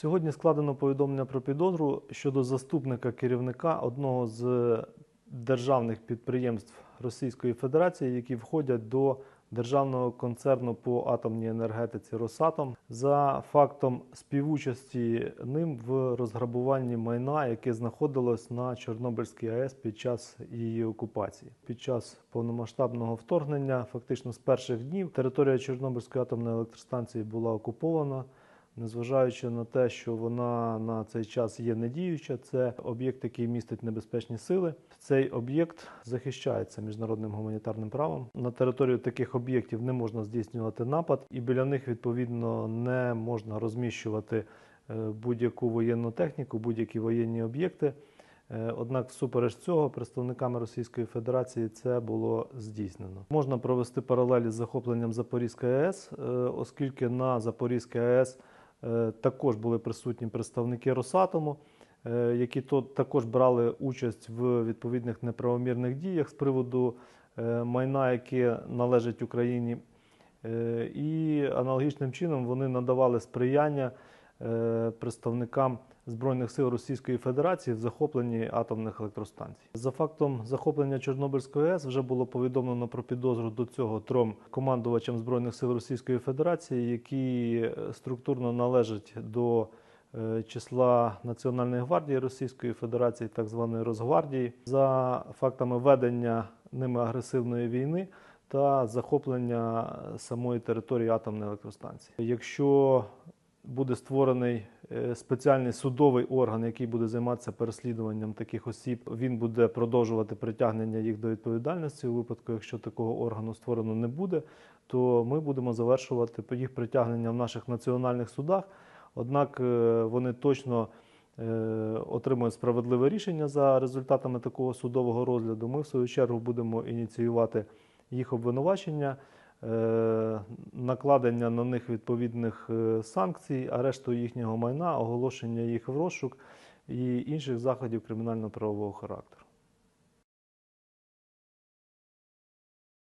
Сьогодні складено повідомлення про підозру щодо заступника керівника одного з державних підприємств Російської Федерації, які входять до державного концерну по атомній енергетиці Росатом, за фактом співучасті ним в розграбуванні майна, яке знаходилось на Чорнобильській АЕС під час її окупації. Під час повномасштабного вторгнення, фактично з перших днів, територія Чорнобильської атомної електростанції була окупована. Незважаючи на те, що вона на цей час є недіюча, це об'єкт, який містить небезпечні сили. Цей об'єкт захищається міжнародним гуманітарним правом. На територію таких об'єктів не можна здійснювати напад, і біля них відповідно не можна розміщувати е, будь-яку воєнну техніку, будь-які воєнні об'єкти. Е, Однак, всупереч цього, представниками Російської Федерації це було здійснено. Можна провести паралелі з захопленням Запорізької АЕС, е, оскільки на Запорізькій АЕС також були присутні представники Росатому, е, які також брали участь в відповідних неправомірних діях з приводу е, майна, яке належить Україні. Е, І аналогічним чином вони надавали сприяння е, представникам Збройних сил Російської Федерації в захопленні атомних електростанцій. За фактом захоплення Чорнобильської АЕС вже було повідомлено про підозру до цього трьом командувачам Збройних сил Російської Федерації, які е, структурно належать до е, числа Національної гвардії Російської Федерації, так званої Росгвардії, за фактами ведення ними агресивної війни та захоплення самої території атомної електростанції. Якщо буде створений е, спеціальний судовий орган, який буде займатися переслідуванням таких осіб. Він буде продовжувати притягнення їх до відповідальності. У випадку, якщо такого органу створено не буде, то ми будемо завершувати їх притягнення в наших національних судах. Однак е, вони точно е, отримують справедливе рішення за результатами такого судового розгляду. Ми в свою чергу будемо ініціювати їх обвинувачення накладення на них відповідних е, санкцій, арешту їхнього майна, оголошення їх в розшук і інших заходів кримінально-правового характеру.